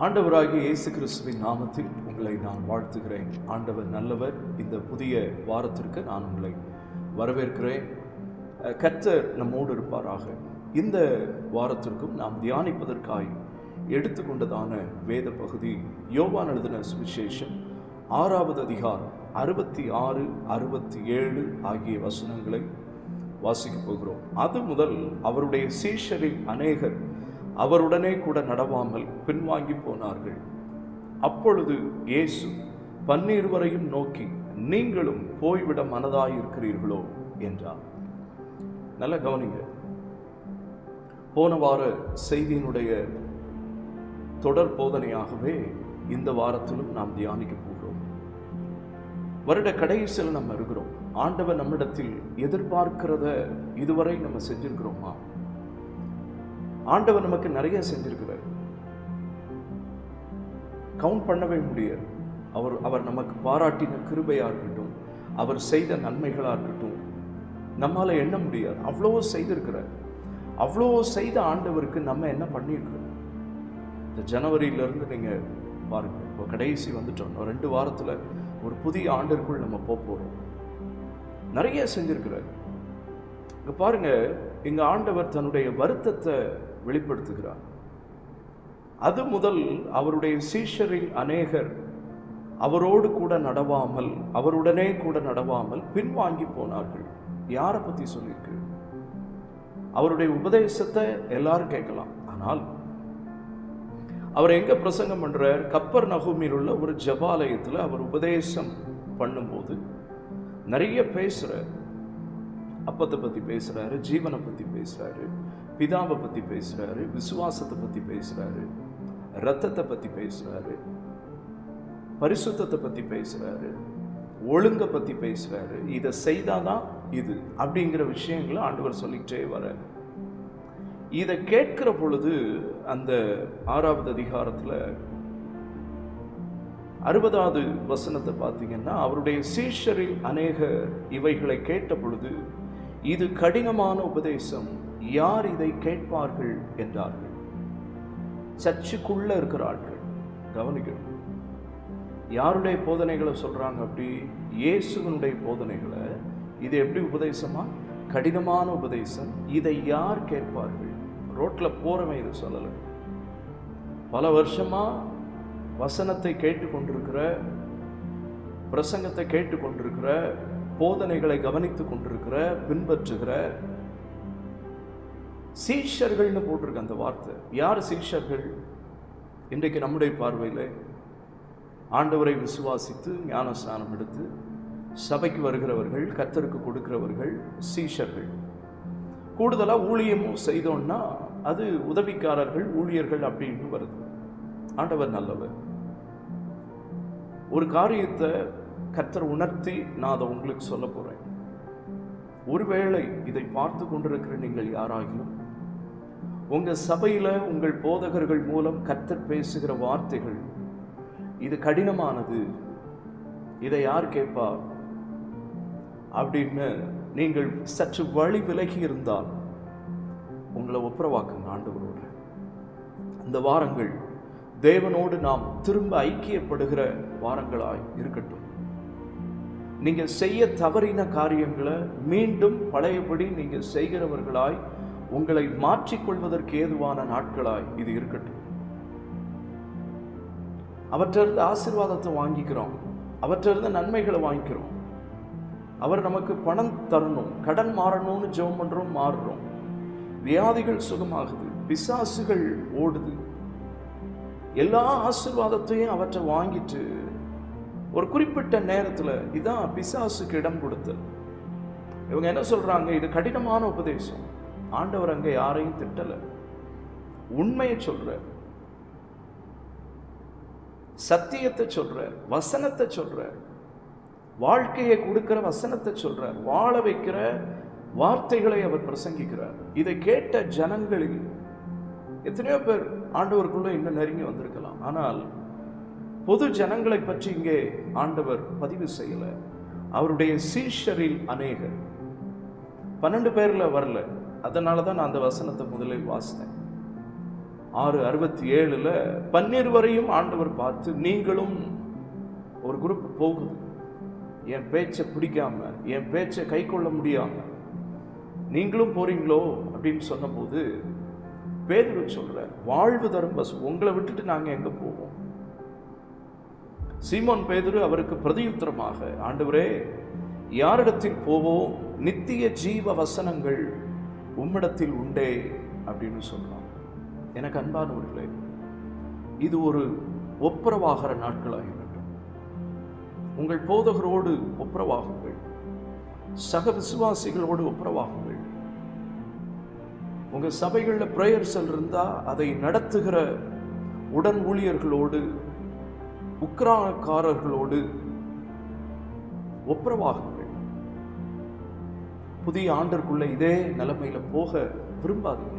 ஆண்டவராகிய இயேசு கிறிஸ்துவின் நாமத்தில் உங்களை நான் வாழ்த்துகிறேன். ஆண்டவர் நல்லவர். இந்த புதிய வாரத்திற்கு நான் உங்களை வரவேற்கிறேன். கர்த்தர் நம்மோடு இருப்பாராக. இந்த வாரத்திற்கும் நாம் தியானிப்பதற்காய் எடுத்துக்கொண்டதான வேத பகுதி யோவான் எழுதின சுவிசேஷம் ஆறாவது அதிகாரம் அறுபத்தி ஆறு அறுபத்தி ஏழு ஆகிய வசனங்களை வாசிக்கப் போகிறோம். அது முதல் அவருடைய சீஷரில் அநேகர் அவருடனே கூட நடவாமல் பின்வாங்கி போனார்கள். அப்பொழுது இயேசு பன்னீர்வரையும் நோக்கி நீங்களும் போய்விட மனதாயிருக்கிறீர்களோ? என்றார். நல்ல கவனிங்க. போன வார செய்தியினுடைய தொடர் போதனையாகவே இந்த வாரத்திலும் நாம் தியானிக்க போகிறோம். வருட கடைசியில் நம்ம இருக்கிறோம். ஆண்டவர் நம்மிடத்தில் எதிர்பார்க்கிறத இதுவரை நம்ம செஞ்சிருக்கிறோமா? ஆண்டவர் நமக்கு நிறைய செஞ்சிருக்கிறார். கவுண்ட் பண்ணவே முடியாது. அவர் அவர் நமக்கு பாராட்டின கிருபையாக இருக்கட்டும் அவர் செய்த நன்மைகளாக இருக்கட்டும் நம்மளால் எண்ண முடியாது. அவ்வளோ செய்திருக்கிறார். அவ்வளோ செய்த ஆண்டவருக்கு நம்ம என்ன பண்ணியிருக்கிறோம்? இந்த ஜனவரியிலேருந்து நீங்கள் பாருங்கள் இப்போ கடைசி வந்துட்டோம். ரெண்டு வாரத்தில் ஒரு புதிய ஆண்டிற்குள் நம்ம போக போகிறோம் நிறைய செஞ்சிருக்கிறார். இங்கே பாருங்கள் எங்கள் ஆண்டவர் தன்னுடைய வருத்தத்தை வெளிப்படுத்துகிறார். அது முதல் அவருடைய சீஷரில் அநேகர் அவரோடு கூட நடவாமல் அவருடனே கூட நடவாமல் பின்வாங்கி போனார்கள். யாரை பத்தி சொல்லியிருக்கு? அவருடைய உபதேசத்தை எல்லாரும் கேட்கலாம். ஆனால் அவர் எங்க பிரசங்கம் பண்ணுறார் கப்பர் நகுமில் உள்ள ஒரு ஜபாலயத்தில் அவர் உபதேசம் பண்ணும்போது நிறைய பேசுகிறார் அப்பத்தை பத்தி பேசுறாரு ஜீவனை பத்தி பேசுறாரு. பிதாவை பற்றி பேசுகிறாரு விசுவாசத்தை பற்றி பேசுறாரு ரத்தத்தை பற்றி பேசுகிறாரு பரிசுத்தத்தை பற்றி பேசுகிறாரு ஒழுங்கை பற்றி பேசுகிறாரு இதை செய்தாதான் இது அப்படிங்கிற விஷயங்களை ஆண்டவர் சொல்லிக்கிட்டே வர்றாரு இதை கேட்கிற பொழுது அந்த ஆறாவது அதிகாரத்தில் அறுபதாவது வசனத்தை பார்த்தீங்கன்னா அவருடைய சீஷரில் அநேக இவைகளை கேட்ட பொழுது இது கடினமான உபதேசம் யார் இதை கேட்பார்கள் என்றார்கள். சர்ச்சுக்குள்ள இருக்கிற ஆட்கள் கவனிக்கணும். யாருடைய போதனைகளை சொல்றாங்க அப்படி? இயேசுவனுடைய போதனைகளை. இது எப்படி உபதேசமா? கடினமான உபதேசம். இதை யார் கேட்பார்கள்? ரோட்டில் போறவன் இதை சொல்லலை. பல வருஷமா வசனத்தை கேட்டுக்கொண்டிருக்கிற பிரசங்கத்தை கேட்டுக்கொண்டிருக்கிற போதனைகளை கவனித்து கொண்டிருக்கிற பின்பற்றுகிற சீஷர்கள்னு போட்டிருக்கு அந்த வார்த்தை. யார் சீஷர்கள்? இன்றைக்கு நம்முடைய பார்வையில் ஆண்டவரை விசுவாசித்து ஞானஸ்நானம் எடுத்து சபைக்கு வருகிறவர்கள் கத்தருக்கு கொடுக்கிறவர்கள் சீஷர்கள். கூடுதலாக ஊழியமும் செய்தோன்னா அது உதவிக்காரர்கள் ஊழியர்கள் அப்படின்னு வருது. ஆண்டவர் நல்லவர். ஒரு காரியத்தை கத்தர் உணர்த்தி நான் அதை உங்களுக்கு சொல்ல போகிறேன் ஒருவேளை இதை பார்த்து கொண்டிருக்கிற நீங்கள் யாராகிலும் உங்க சபையில உங்கள் போதகர்கள் மூலம் கத்தர் பேசுகிற வார்த்தைகள் இது கடினமானது. இதை யார் கேட்பா? அப்படின்னு நீங்கள் சற்று வழி விலகி இருந்தால் உங்களை ஒப்புரவாக்குங்க ஆண்டவரோடு. இந்த வாரங்கள் தேவனோடு நாம் திரும்ப ஐக்கியப்படுகிற வாரங்களாய் இருக்கட்டும். நீங்கள் செய்ய தவறின காரியங்களை மீண்டும் பழையபடி நீங்கள் செய்கிறவர்களாய் உங்களை மாற்றிக்கொள்வதற்கு ஏதுவான நாட்களாய் இது இருக்கட்டும். அவற்றிலிருந்து ஆசிர்வாதத்தை வாங்கிக்கிறோம். அவற்றிலிருந்து நன்மைகளை வாங்கிக்கிறோம். அவர் நமக்கு பணம் தரணும் கடன் மாறணும்னு ஜெபம் பண்ணுறோம் மாறுறோம். வியாதிகள் சுகமாகுது பிசாசுகள் ஓடுது. எல்லா ஆசிர்வாதத்தையும் அவற்றை வாங்கிட்டு ஒரு குறிப்பிட்ட நேரத்தில் இதான் பிசாசுக்கு இடம் கொடுத்தல் இவங்க என்ன சொல்றாங்க? இது கடினமான உபதேசம். ஆண்டவர் அங்கே யாரையும் திட்டலை. உண்மையை சொல்ற. சத்தியத்தை சொல்ற. வசனத்தை சொல்ற. வாழ்க்கையை கொடுக்கிற வசனத்தை சொல்கிறார் வாழ வைக்கிற வார்த்தைகளை அவர் பிரசங்கிக்கிறார். இதை கேட்ட ஜனங்களில் எத்தனையோ பேர் ஆண்டவருக்குள்ளே இன்னும் நெருங்கி வந்திருக்கலாம். ஆனால் பொது ஜனங்களை பற்றி இங்கே ஆண்டவர் பதிவு செய்யல. அவருடைய சீஷரில் அநேகர். பன்னெண்டு பேர்ல வரல. அதனால தான் நான் அந்த வசனத்தை முதலில் வாசித்தேன். ஆறு அறுபத்தி ஏழுல பன்னிருவரையும் ஆண்டவர் பார்த்து நீங்களும் ஒரு குரூப் போகுது. என் பேச்சை பிடிக்காம என் பேச்சை கை கொள்ள முடியாம நீங்களும் போறீங்களோ? அப்படின்னு சொன்னபோது பேதுரு சொல்ற வாழ்வு தரும் பஸ் உங்களை விட்டுட்டு நாங்கள் எங்கே போவோம்? சீமோன் பேதுரு அவருக்கு பிரதியுத்தரமாக ஆண்டவரே யாரிடத்தில் போவோம்? நித்திய ஜீவ வசனங்கள் உம்மிடத்தில் உண்டே அப்படின்னு சொன்னான் எனக்கு அன்பானவர்களே இது ஒரு ஒப்புரவாகிற நாட்களாக இருக்கட்டும். உங்கள் போதகரோடு ஒப்புரவாகுங்கள். சக விசுவாசிகளோடு ஒப்புரவாகுங்கள். உங்கள் சபைகளில் ப்ரேயர்ஸல் இருந்தால் அதை நடத்துகிற உடன் ஊழியர்களோடு உக்ரானக்காரர்களோடு ஒப்புரவாகுங்கள். புதிய ஆண்டிற்குள்ள இதே நிலைமையில போக விரும்பாதீங்க.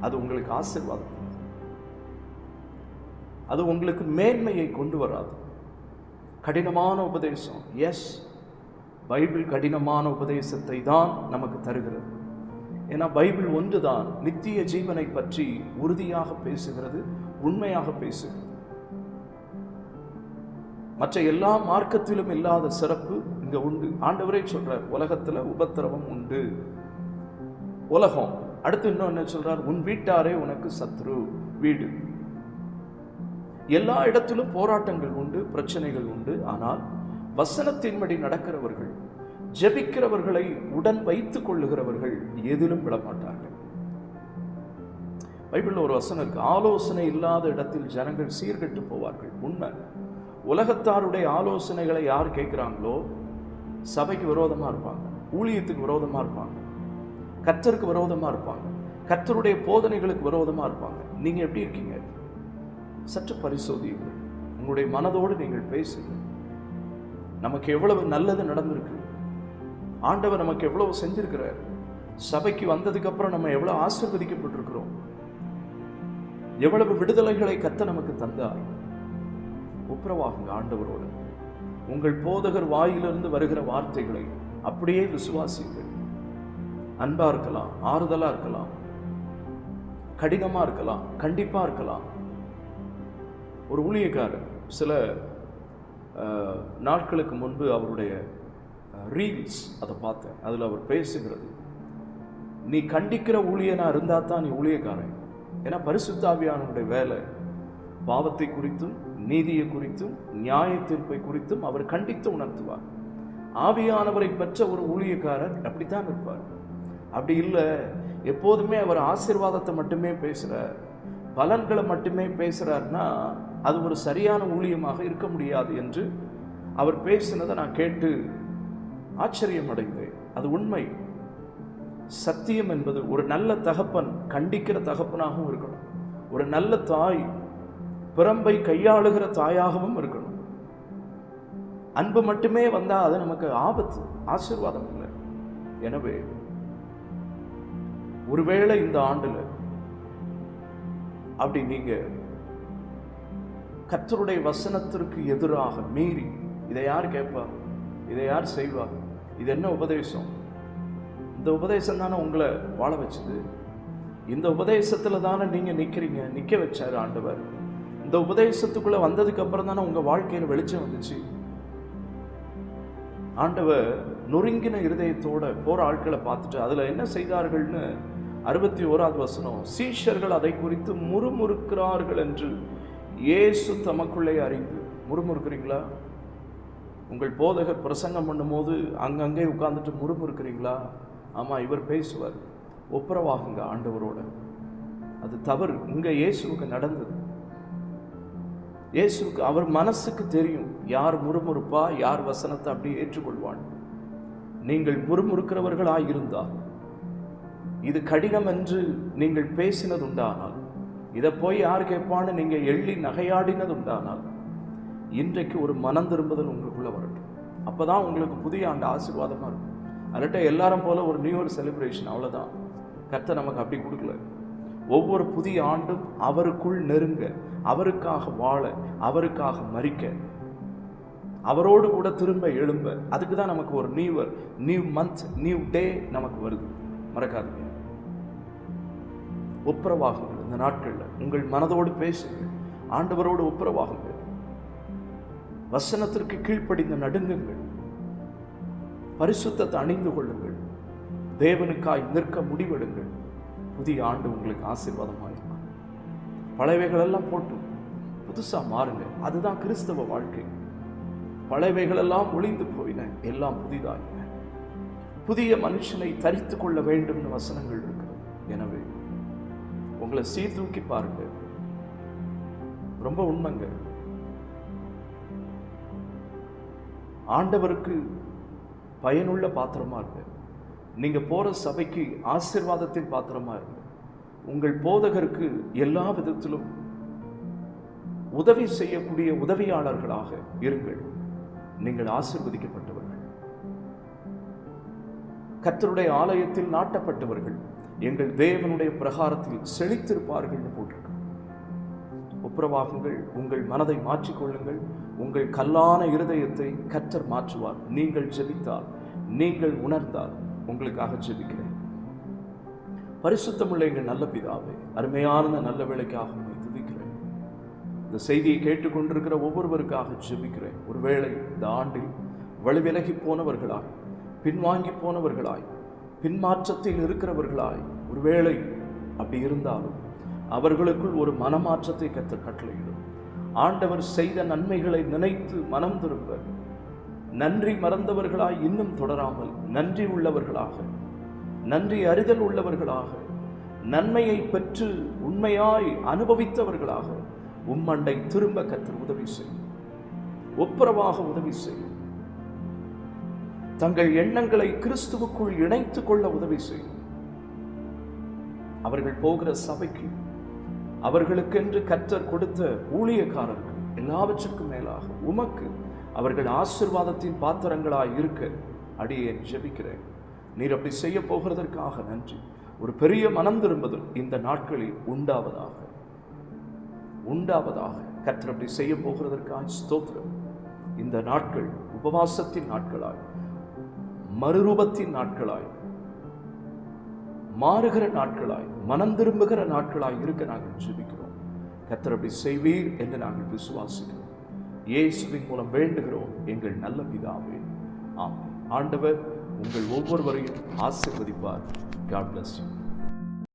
அது உங்களுக்கு ஆசீர்வாதம் அது உங்களுக்கு மேன்மையை கொண்டு வராது. கடினமான உபதேசம். எஸ் பைபிள் கடினமான உபதேசத்தை தான் நமக்கு தருகிறது. ஏன்னா பைபிள் ஒன்று தான் நித்திய ஜீவனை பற்றி உறுதியாக பேசுகிறது உண்மையாக பேசுகிறது. மற்ற எல்லா மார்க்கத்திலும் இல்லாத சிறப்பு இங்க உண்டு. ஆண்டவரே சொல்றார் உலகத்துல உபத்திரவம் உண்டு. உலகம். அடுத்து இன்னும் என்ன சொல்றார்? உன் வீட்டாரே உனக்கு சத்ரு வீடு. எல்லா இடத்திலும் போராட்டங்கள் உண்டு பிரச்சனைகள் உண்டு. ஆனால் வசனத்தின்படி நடக்கிறவர்கள் ஜெபிக்கிறவர்களை உடன் வைத்துக் கொள்ளுகிறவர்கள் எதிலும் விடமாட்டார்கள். பைபிளில் ஒரு வசனம் இருக்கு. ஆலோசனை இல்லாத இடத்தில் ஜனங்கள் சீர்கட்டு போவார்கள். உண்மை. உலகத்தாருடைய ஆலோசனைகளை யார் கேட்குறாங்களோ சபைக்கு விரோதமா இருப்பாங்க. ஊழியத்துக்கு விரோதமா இருப்பாங்க. கத்தருக்கு விரோதமா இருப்பாங்க. கத்தருடைய போதனைகளுக்கு விரோதமா இருப்பாங்க. நீங்க எப்படி இருக்கீங்க? சற்று பரிசோதியுங்கள் உங்களுடைய மனதோடு நீங்கள் பேசுங்க. நமக்கு எவ்வளவு நல்லது நடந்திருக்கு. ஆண்டவர் நமக்கு எவ்வளவு செஞ்சிருக்கிறார். சபைக்கு வந்ததுக்கப்புறம் நம்ம எவ்வளவு ஆசிர்வதிக்கப்பட்டிருக்கிறோம். எவ்வளவு விடுதலைகளை கத்த நமக்கு தந்தார். ஒப்புரவாகுங்க ஆண்டவரோடு. உங்கள் போதகர் வாயிலிருந்து வருகிற வார்த்தைகளை அப்படியே விசுவாசிங்கள் அன்பாக இருக்கலாம் ஆறுதலாக இருக்கலாம் கடினமாக இருக்கலாம் கண்டிப்பாக இருக்கலாம். ஒரு ஊழியக்காரர் சில நாட்களுக்கு முன்பு அவருடைய ரீல்ஸ் அதை பார்த்தேன். அதில் அவர் பேசுகிறது. நீ கண்டிக்கிற ஊழியனா இருந்தால் தான் நீ ஊழியக்காரன். ஏன்னா பரிசுத்தாவியானுடைய வேலை பாவத்தை குறித்தும் நீதியை குறித்தும் நியாய தீர்ப்பை குறித்தும் அவர் கண்டித்து உணர்த்துவார். ஆவியானவரை பெற்ற ஒரு ஊழியக்காரர் அப்படித்தான் இருப்பார். அப்படி இல்லை எப்போதுமே அவர் ஆசீர்வாதத்தை மட்டுமே பேசுகிறார் பலன்களை மட்டுமே பேசுகிறார்னா அது ஒரு சரியான ஊழியமாக இருக்க முடியாது என்று அவர் பேசினதை நான் கேட்டு ஆச்சரியம் அடைந்தேன் அது உண்மை. சத்தியம் என்பது ஒரு நல்ல தகப்பன் கண்டிக்கிற தகப்பனாகவும் இருக்கணும். ஒரு நல்ல தாய் பிறம்பை கையாளுகிற தாயாகவும் இருக்கணும். அன்பு மட்டுமே வந்தால் அது நமக்கு ஆபத்து ஆசிர்வாதம் இல்லை. எனவே ஒருவேளை இந்த ஆண்டில் அப்படி நீங்க கத்தருடைய வசனத்திற்கு எதிராக மீறி இதை யார் கேட்பா? இதை யார் செய்வா? இது என்ன உபதேசம்? இந்த உபதேசம் தானே உங்களை வாழ வச்சது. இந்த உபதேசத்தில் தானே நீங்கள் நிற்கிறீங்க நிற்க வச்சார் ஆண்டவர். இந்த உபதேசத்துக்குள்ள வந்ததுக்கு அப்புறம் தானே உங்க வாழ்க்கையில வெளிச்சம் வந்துச்சு? ஆண்டவர் நொறுங்கின இருதயத்தோட போற ஆட்களை பார்த்துட்டு அதுல என்ன செய்தார்கள்னு அறுபத்தி ஓராவது வசனம் சீஷர்கள் அதை குறித்து முறுமுறுக்கிறார்கள் என்று இயேசு தமக்குள்ளே அறிந்து முறுமுறுக்கிறீங்களா? உங்கள் போதகர் பிரசங்கம் பண்ணும்போது அங்கங்கே உட்கார்ந்துட்டு முறுமுறுக்கிறீங்களா? ஆமாம் இவர் பேசுவார் ஒப்புரவாகுங்க ஆண்டவரோட. அது தவறு இங்கே இயேசுவுக்கு நடந்தது. இயேசுவுக்கு அவர் மனசுக்கு தெரியும். யார் முறுமுறுப்பா யார் வசனத்தை அப்படி ஏற்றுக்கொள்வான் நீங்கள் முறுமுறுக்கிறவர்களாக இருந்தால் இது கடினம் என்று நீங்கள் பேசினது உண்டானால் இதை போய் யார் கேட்பான்னு நீங்கள் எள்ளி நகையாடினது உண்டானால் இன்றைக்கு ஒரு மனம் திரும்புதல் உங்களுக்குள்ளே வரட்டும். அப்பதான் உங்களுக்கு புதிய ஆண்டு ஆசீர்வாதமாக இருக்கும். அல்லாட்ட எல்லாரும் போல ஒரு நியூ இயர் செலிப்ரேஷன் அவ்வளோதான் கர்த்தர் நமக்கு அப்படி கொடுக்கல. ஒவ்வொரு புதிய ஆண்டும் அவருக்குள் நெருங்க அவருக்காக வாழ அவருக்காக மறிக்க. அவரோடு கூட திரும்ப எழும்ப. அதுக்கு தான் நமக்கு ஒரு new year new month new day நமக்கு வருது. மறக்காதீங்க. ஒப்புரவாகுங்கள் இந்த நாட்களில். உங்கள் மனதோடு பேசுங்கள். ஆண்டவரோடு ஒப்புரவாகுங்கள். வசனத்திற்கு கீழ்ப்படிந்து நடுங்குங்கள். பரிசுத்தத்தை அணிந்து கொள்ளுங்கள். தேவனுக்காய் நிற்க முடிவெடுங்கள். புதிய ஆண்டு உங்களுக்கு ஆசீர்வாதமாக இருக்கும். பழையவைகளெல்லாம் போட்டு புதுசாக மாறுங்க. அதுதான் கிறிஸ்தவ வாழ்க்கை. பழையவைகளெல்லாம் ஒளிந்து போயின எல்லாம் புதிதாயின. புதிய மனுஷனை தரித்து கொள்ள வேண்டும்னு வசனங்கள் இருக்கிறது. எனவே உங்களை சீர்தூக்கி பாருங்க. ரொம்ப உண்மைங்க. ஆண்டவருக்கு பயனுள்ள பாத்திரமா இருக்கு நீங்கள் போகிற சபைக்கு ஆசீர்வாதத்தின் பாத்திரமா இருக்கும் உங்கள் போதகருக்கு எல்லா விதத்திலும் உதவி செய்யக்கூடிய உதவியாளர்களாக இருங்கள். நீங்கள் ஆசிர்வதிக்கப்பட்டவர்கள். கத்தருடைய ஆலயத்தில் நாட்டப்பட்டவர்கள் எங்கள் தேவனுடைய பிரகாரத்தில் செழித்திருப்பார்கள் போட்டிருக்கு. ஒப்புரவாகுங்கள் உங்கள் மனதை மாற்றிக்கொள்ளுங்கள். உங்கள் கல்லான இருதயத்தை கற்றர் மாற்றுவார். நீங்கள் ஜெபித்தால் நீங்கள் உணர்ந்தால் உங்களுக்காக ஜெபிக்கிறேன். பரிசுத்தமுள்ள எங்கள் நல்ல பிதாவே அருமையான நல்ல வேலைக்காக உம்மை துதிக்கிறேன். இந்த செய்தியை கேட்டுக்கொண்டிருக்கிற ஒவ்வொருவருக்காக ஜெபிக்கிறேன். ஒருவேளை இந்த ஆண்டில் வழிவிலகி போனவர்களாய் பின்வாங்கி போனவர்களாய் பின்மாற்றத்தில் இருக்கிறவர்களாய் ஒருவேளை அப்படி இருந்தாலும் அவர்களுக்குள் ஒரு மனமாற்றத்தை கற்று கட்டளையிடும். ஆண்டவர் செய்த நன்மைகளை நினைத்து மனம் திரும்ப நன்றி மறந்தவர்களாய் இன்னும் தொடராமல் நன்றி உள்ளவர்களாக நன்றி அறிதல் உள்ளவர்களாக நன்மையை பெற்று உண்மையாய் அனுபவித்தவர்களாக உம்மண்டை திரும்ப கத்தர் உதவி செய்யும் ஒப்புரவாக உதவி செய்யும் தங்கள் எண்ணங்களை கிறிஸ்துவுக்குள் இணைத்துக் கொள்ள உதவி செய்யும் அவர்கள் போகிற சபைக்கு அவர்களுக்கென்று கற்றர் கொடுத்த ஊழியக்காரர்கள் எல்லாவற்றுக்கும் மேலாக உமக்கு அவர்கள் ஆசிர்வாதத்தின் பாத்திரங்களாக இருக்க அடியே ஜெபிக்கிறேன். நீர் அப்படி செய்ய போகிறதற்காக நன்றி. ஒரு பெரிய மனம் திரும்புதல் இந்த நாட்களில் உண்டாவதாக. உண்டாவதாக. கர்த்தர் அப்படி செய்ய போகிறதற்காக ஸ்தோத்திரம். இந்த நாட்கள் உபவாசத்தின் நாட்களாய் மறுரூபத்தின் நாட்களாய் மாறுகிற நாட்களாய் மனம் திரும்புகிற நாட்களாய் இருக்க நாங்கள் ஜெபிக்கிறோம். கத்தர் அப்படி செய்வீர் என்று நாங்கள் விசுவாசிக்கிறோம். இயேசுவின் மூலம் வேண்டுகிறோம் எங்கள் நல்ல பிதாவே. ஆம் ஆண்டவர் உங்கள் ஒவ்வொருவரையும் ஆசிர்வதிப்பார். God bless you